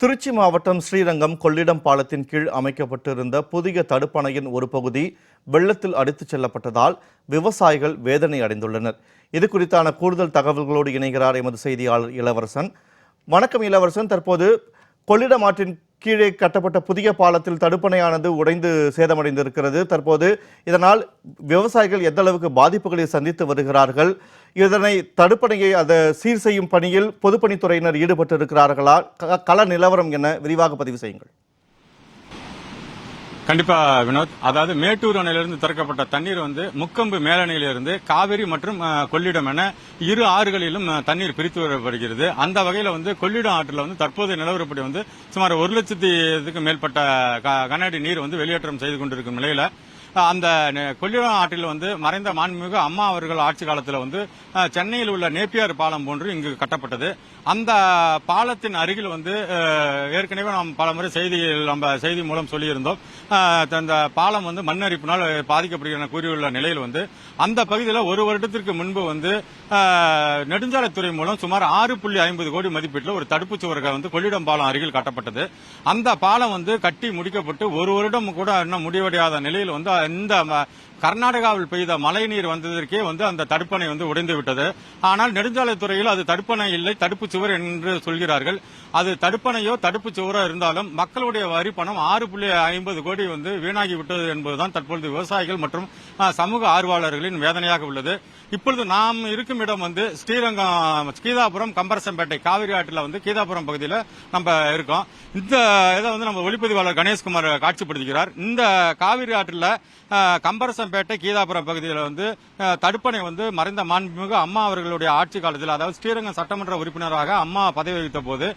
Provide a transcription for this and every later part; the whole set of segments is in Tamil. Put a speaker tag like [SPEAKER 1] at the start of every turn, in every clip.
[SPEAKER 1] திருச்சி மாவட்டம் ஸ்ரீரங்கம் கொள்ளிடம் பாலத்தின் கீழ் அமைக்கப்பட்டிருந்த புதிய தடுப்பணையின் ஒரு பகுதி வெள்ளத்தில் அடித்துச் செல்லப்பட்டதால் விவசாயிகள் வேதனை அடைந்துள்ளனர். இது குறித்தான கூடுதல் தகவல்களோடு இணைகிறார் எமது செய்தியாளர் இளவரசன். வணக்கம் இளவரசன். தற்போது கொள்ளிடம் ஆற்றின் கீழே கட்டப்பட்ட புதிய பாலத்தில் தடுப்பணையானது உடைந்து சேதமடைந்திருக்கிறது. தற்போது இதனால் விவசாயிகள் எந்த அளவுக்கு பாதிப்புகளை சந்தித்து வருகிறார்கள்? இதனை தடுப்பணையை அதை சீர் செய்யும் பணியில் பொதுப்பணித்துறையினர் ஈடுபட்டிருக்கிறார்களா? க- கள நிலவரம் என விரிவாக பதிவு செய்யுங்கள்.
[SPEAKER 2] கண்டிப்பா வினோத். அதாவது மேட்டூர் அணையிலிருந்து திறக்கப்பட்ட தண்ணீர் வந்து முக்கம்பு மேலணையிலிருந்து காவிரி மற்றும் கொள்ளிடம் என இரு ஆறுகளிலும் தண்ணீர் பிரித்து வரப்படுகிறது. அந்த வகையில் வந்து கொள்ளிடம் ஆற்றில் வந்து தற்போதைய நிலவரப்படி வந்து சுமார் ஒரு லட்சத்தி இதுக்கு மேற்பட்ட க- நீர் வந்து வெளியேற்றம் செய்து கொண்டிருக்கும் நிலையில அந்த நெ- கொள்ளிடம் ஆற்றில் வந்து மறைந்த மாண்புமிகு அம்மா அவர்கள் ஆட்சி காலத்தில் வந்து சென்னையில் உள்ள நேப்பியார் பாலம் போன்று இங்கு கட்டப்பட்டது. அந்த பாலத்தின் அருகில் வந்து ஏற்கனவே நாம் பலமுறை செய்தியில் நம்ம செய்தி மூலம் சொல்லியிருந்தோம். அந்த பாலம் வந்து மண் அரிப்பினால் பாதிக்கப்படுகிற கூறியுள்ள நிலையில் வந்து அந்த பகுதியில் ஒரு வருடத்திற்கு முன்பு வந்து நெடுஞ்சாலைத்துறை மூலம் சுமார் ஆறு புள்ளி ஐம்பது கோடி மதிப்பீட்டில் ஒரு தடுப்புச் சுவர்கள் வந்து கொள்ளிடம் பாலம் அருகில் கட்டப்பட்டது. அந்த பாலம் வந்து கட்டி முடிக்கப்பட்டு ஒரு வருடம் கூட இன்னும் முடிவடையாத நிலையில் வந்து இந்த ம- கர்நாடகாவில் பெய்த மழைநீர் வந்ததற்கே வந்து அந்த தடுப்பணை வந்து உடைந்து விட்டது ஆனால் நெடுஞ்சாலைத்துறையில் அது தடுப்பணை இல்லை தடுப்பு சுவர் என்று சொல்கிறார்கள். அது தடுப்பணையோ தடுப்பு சுவரோ இருந்தாலும் மக்களுடைய வரி பணம் ஆறு புள்ளி ஐம்பது கோடி வந்து வீணாகி விட்டது என்பதுதான் தற்பொழுது விவசாயிகள் மற்றும் சமூக ஆர்வலர்களின் வேதனையாக உள்ளது. இப்பொழுது நாம் இருக்கும் இடம் வந்து ஸ்ரீரங்கம் கீதாபுரம் கம்பரசம்பேட்டை காவிரி ஆற்றில் வந்து கீதாபுரம் பகுதியில் நம்ம இருக்கோம். இந்த இதை வந்து நம்ம ஒளிப்பதிவாளர் கணேஷ்குமார் காட்சிப்படுத்துகிறார். இந்த காவிரி ஆற்றில் கம்பரசம்பேட்டை கீதாபுரம் பகுதியில் வந்து தடுப்பணை வந்து மறைந்த மாண்புமிகு அம்மா அவர்களுடைய ஆட்சி காலத்தில் அதாவது ஸ்ரீரங்கம் சட்டமன்ற உறுப்பினராக அம்மா பதவி வகித்த போது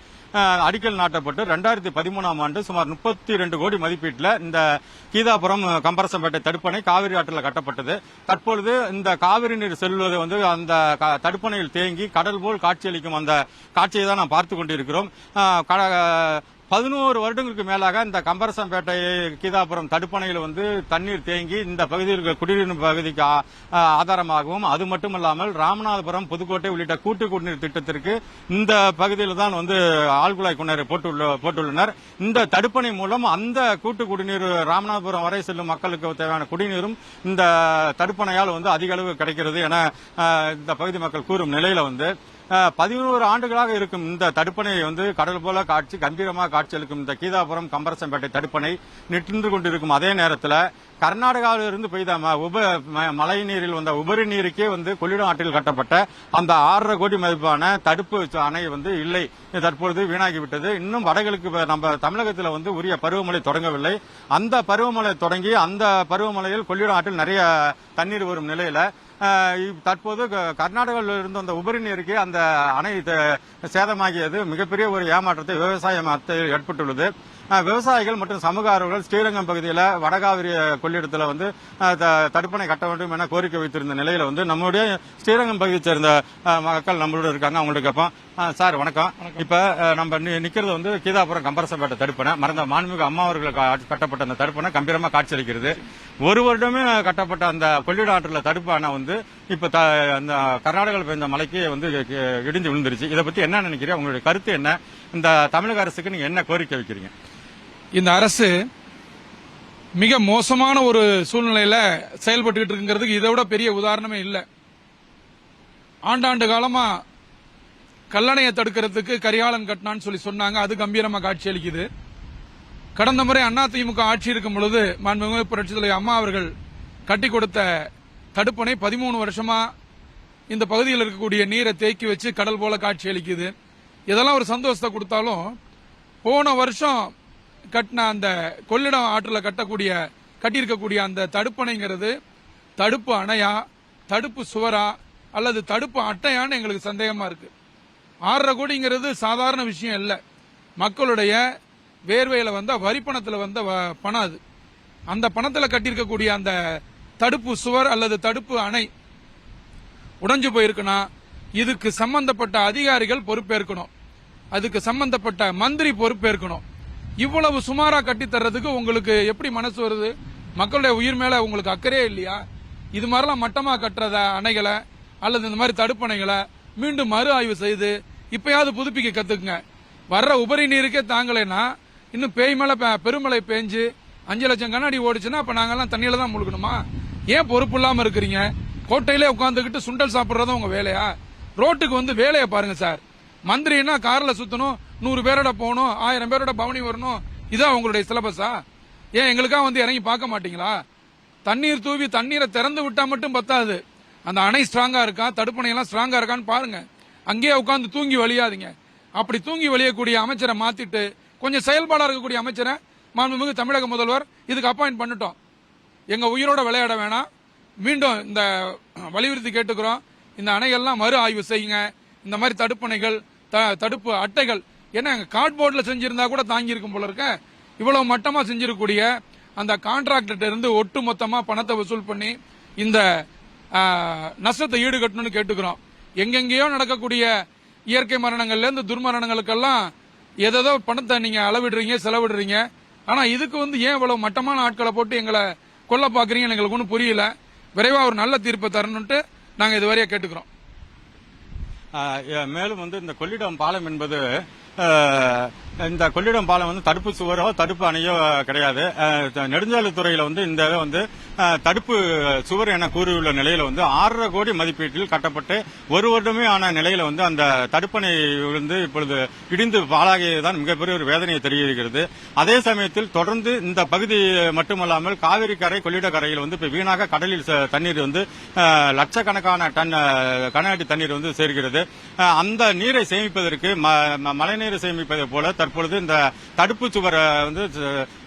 [SPEAKER 2] அடிக்கல் நாட்டப்பட்டு ரெண்டாயிரத்தி பதிமூணாம் ஆண்டு சுமார் முப்பத்தி ரெண்டு கோடி மதிப்பீட்டில் இந்த கீதாபுரம் கம்பரசம்பேட்டை தடுப்பணை காவிரி ஆற்றில் கட்டப்பட்டது. தற்பொழுது இந்த காவிரி நீர் செல்வது வந்து அந்த க- தடுப்பணையில் தேங்கி கடல் போல் காட்சியளிக்கும் அந்த காட்சியை தான் நாம் பார்த்து கொண்டிருக்கிறோம். கட- பதினோரு வருடங்களுக்கு மேலாக இந்த கம்பரசம்பேட்டை கீதாபுரம் தடுப்பணையில் வந்து தண்ணீர் தேங்கி இந்த பகுதியில் இருக்க குடிநீர் பகுதிக்கு ஆதாரமாகவும் அது மட்டுமல்லாமல் ராமநாதபுரம் புதுக்கோட்டை உள்ளிட்ட கூட்டு குடிநீர் திட்டத்திற்கு இந்த பகுதியில் தான் வந்து ஆழ்குழாய் குடிநீர் போட்டுள்ள போட்டுள்ளனர். இந்த தடுப்பணை மூலம் அந்த கூட்டு குடிநீர் ராமநாதபுரம் வரை செல்லும் மக்களுக்கு தேவையான குடிநீரும் இந்த தடுப்பணையால் வந்து அதிக அளவு கிடைக்கிறது என இந்த பகுதி மக்கள் கூறும் நிலையில வந்து பதினோரு ஆண்டுகளாக இருக்கும் இந்த தடுப்பணை வந்து கடல் போல காட்சி கம்பீரமாக காட்சியளிக்கும் இந்த கீதாபுரம் கம்பரசம்பேட்டை தடுப்பணை நின்று கொண்டிருக்கும் அதே நேரத்தில் கர்நாடகாவிலிருந்து பெய்த ம- உப ம- மழை நீரில் வந்த உபரி நீருக்கே வந்து கொள்ளிடம் ஆற்றில் கட்டப்பட்ட அந்த ஆறரை கோடி மதிப்பான தடுப்பு அணை வந்து இல்லை. தற்பொழுது வீணாகிவிட்டது. இன்னும் வடகிழக்கு நம்ம தமிழகத்தில் வந்து உரிய பருவமழை தொடங்கவில்லை. அந்த பருவமழை தொடங்கி அந்த பருவமழையில் கொள்ளிடம் ஆற்றில் நிறைய தண்ணீர் வரும் நிலையில தற்போது க- கர்நாடகாவில் இருந்த அந்த உபரி நீருக்கு அந்த அணை சேதமாகியது. மிகப்பெரிய ஒரு ஏமாற்றத்தை விவசாய மத்தியில் ஏற்பட்டுள்ளது. விவசாயிகள் மற்றும் சமூக ஆர்வலர்கள் ஸ்ரீரங்கம் பகுதியில் வடகாவிரி கொள்ளிடத்தில் வந்து த- தடுப்பணை கட்ட வேண்டும் என கோரிக்கை வைத்திருந்த நிலையில் வந்து நம்முடைய ஸ்ரீரங்கம் பகுதியை சேர்ந்த மக்கள் நம்மளோட இருக்காங்க. அவங்கள்ட்ட கேட்போம். சார் வணக்கம். இப்ப நம்ம நிக்கிறது வந்து கீதாபுரம் கம்பரசப்பேட்டை தடுப்பணை. மறந்த மாண்புமிகு அம்மா அவர்கள் கட்டப்பட்ட அந்த தடுப்பணை கம்பீரமா காட்சியளிக்கிறது. ஒரு வருடமே கட்டப்பட்ட அந்த கொள்ளிட ஆற்றில் தடுப்பு அணை வந்து இப்ப அந்த கர்நாடகாவில் பெய்த மலைக்கு வந்து இடிஞ்சு விழுந்துருச்சு. இதை பத்தி என்ன நினைக்கிறீங்க? உங்களுடைய கருத்து என்ன? இந்த தமிழக அரசுக்கு நீங்க என்ன கோரிக்கை வைக்கிறீங்க?
[SPEAKER 3] இந்த அரசு மிக மோசமான ஒரு சூழ்நிலையில செயல்பட்டுக்கிட்டு இருக்குங்கிறதுக்கு இதை விட பெரிய உதாரணமே இல்லை. ஆண்டாண்டு காலமா கல்லணையை தடுக்கிறதுக்கு கரிகாலன் கட்டினான்னு சொல்லி சொன்னாங்க. அது கம்பீரமா காட்சியளிக்குது கடந்த முறை அதிமுக ஆட்சி இருக்கும் பொழுது மாண்புமிகு புரட்சி தலைவர் அம்மா அவர்கள் கட்டி கொடுத்த தடுப்பணை பதிமூணு வருஷமா இந்த பகுதியில் இருக்கக்கூடிய நீரை தேக்கி வச்சு கடல் போல காட்சி அளிக்குது. இதெல்லாம் ஒரு சந்தோஷத்தை கொடுத்தாலும் போன வருஷம் கட்டின அந்த கொள்ளிடம் ஆற்றில் கட்டக்கூடிய கட்டியிருக்கக்கூடிய அந்த தடுப்பணைங்கிறது தடுப்பு அணையா தடுப்பு சுவரா அல்லது தடுப்பு அட்டையான்னு எங்களுக்கு சந்தேகமா இருக்கு. ஆறரை கோடிங்கிறது சாதாரண விஷயம் இல்லை. மக்களுடைய வேர்வையில் வந்த வரிப்பணத்தில் வந்த வ- பணம் அது. அந்த பணத்தில் கட்டியிருக்கக்கூடிய அந்த தடுப்பு சுவர் அல்லது தடுப்பு அணை உடைஞ்சு போயிருக்குன்னா இதுக்கு சம்பந்தப்பட்ட அதிகாரிகள் பொறுப்பேற்கணும். அதுக்கு சம்பந்தப்பட்ட மந்திரி பொறுப்பேற்கணும். இவ்வளவு சுமாராக கட்டி தர்றதுக்கு உங்களுக்கு எப்படி மனசு வருது? மக்களுடைய உயிர் மேலே உங்களுக்கு அக்கறையே இல்லையா? இது மாதிரிலாம் மட்டமாக கட்டுறத அணைகளை அல்லது இந்த மாதிரி தடுப்பணைகளை மீண்டும் மறு ஆய்வு செய்து இப்பயாவது புதுப்பிக்க கத்துக்குங்க. வர்ற உபரி நீருக்கே தாங்கலைன்னா இன்னும் பேய் மழை பெருமழை பேஞ்சு அஞ்சு லட்சம் கண்ணாடி ஓடிச்சுன்னா அப்ப நாங்கெல்லாம் தண்ணியில தான் முழுக்கணுமா ஏன் பொறுப்பு இல்லாம இருக்கிறீங்க? கோட்டையிலே உட்காந்துக்கிட்டு சுண்டல் சாப்பிடுறதும் உங்க வேலையா? ரோட்டுக்கு வந்து வேலையை பாருங்க சார். மந்திரின்னா கார்ல சுத்தணும் நூறு பேரோட போகணும் ஆயிரம் பேரோட பவனி வரணும். இதான் உங்களுடைய சிலபஸா? ஏன் எங்களுக்காக வந்து இறங்கி பார்க்க மாட்டீங்களா? தண்ணீர் தூவி தண்ணீரை திறந்து விட்டா மட்டும் பத்தாது. அந்த அணை ஸ்ட்ராங்கா இருக்கா? தடுப்பணையெல்லாம் ஸ்ட்ராங்காக ஸ்ட்ராங்கா இருக்கான்னு பாருங்க. அங்கேயே உட்காந்து தூங்கி வழியாதீங்க. அப்படி தூங்கி வழியக்கூடிய அமைச்சரை மாத்திட்டு கொஞ்சம் செயல்பாடா இருக்கக்கூடிய அமைச்சரை மாண்புமிகு தமிழக முதல்வர் இதுக்கு அப்பாயிண்ட் பண்ணிட்டோம். எங்க உயிரோட விளையாட வேணாம். மீண்டும் இந்த வலியுறுத்தி கேட்டுக்கிறோம். இந்த அணைகள்லாம் மறு ஆய்வு செய்யுங்க. இந்த மாதிரி தடுப்பணைகள் த- தடுப்பு அட்டைகள் ஏன்னா கார்ட்போர்டில் செஞ்சிருந்தா கூட தாங்கி இருக்கும் போல இருக்க. இவ்வளவு மட்டமா செஞ்சிருக்கக்கூடிய அந்த கான்ட்ராக்டர்ட்ட இருந்து ஒட்டு மொத்தமா பணத்தை வசூல் பண்ணி இந்த நஷ்டத்தை ஈடுகட்டணும்னு கேட்டுக்கிறோம். எங்கெங்கேயோ நடக்கக்கூடிய இயற்கை மரணங்கள்ல இருந்து துர்மரணங்களுக்கெல்லாம் ஏதேதோ பணத்தை நீங்க அளவிடுறீங்க செலவிடுறீங்க. ஆனா இதுக்கு வந்து ஏன் இவ்வளவு மட்டமான ஆட்களை போட்டு எங்களை கொல்ல பார்க்குறீங்கன்னு எங்களுக்கு ஒன்றும் புரியல. விரைவா ஒரு நல்ல தீர்ப்பை தரணும்ட்டு நாங்க இதுவரையாக கேட்டுக்கிறோம்.
[SPEAKER 2] மேலும் வந்து இந்த கொள்ளிடம் பாலம் என்பது இந்த கொள்ளிடம் பாலம் வந்து தடுப்பு சுவரோ தடுப்பு அணையோ கிடையாது. நெடுஞ்சாலை த- நெடுஞ்சாலைத்துறையில வந்து இந்த வந்து தடுப்பு சுவர் என கூறியுள்ள நிலையில வந்து ஆறரை கோடி மதிப்பீட்டில் கட்டப்பட்டு ஒரு வருடமே ஆன நிலையில வந்து அந்த தடுப்பணை வந்து இப்பொழுது இடிந்து பாலாகியதுதான் மிகப்பெரிய ஒரு வேதனையை தெரிவிக்கிறது. அதே சமயத்தில் தொடர்ந்து இந்த பகுதி மட்டுமல்லாமல் காவிரி கரை கொள்ளிட கரையில் வந்து இப்ப வீணாக கடலில் தண்ணீர் வந்து லட்சக்கணக்கான டன் கனஅடி தண்ணீர் வந்து சேர்கிறது. அந்த நீரை சேமிப்பதற்கு ம- ம- மழைநீரை சேமிப்பதை போல தற்பொழுது இந்த தடுப்பு சுவரை வந்து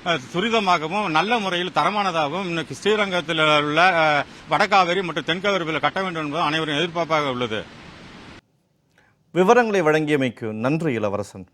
[SPEAKER 2] துரிதமாகவும் நல்ல முறையில் தரமானதாகவும் இன்னைக்கு ஸ்ரீரங்கத்தில் உள்ள வடகாவேரி மற்றும் தென்காவேரியில் கட்ட வேண்டும் என்பது அனைவரும் எதிர்பார்ப்பாக உள்ளது.
[SPEAKER 1] விவரங்களை வழங்கியமைக்கு நன்றி இளவரசன்.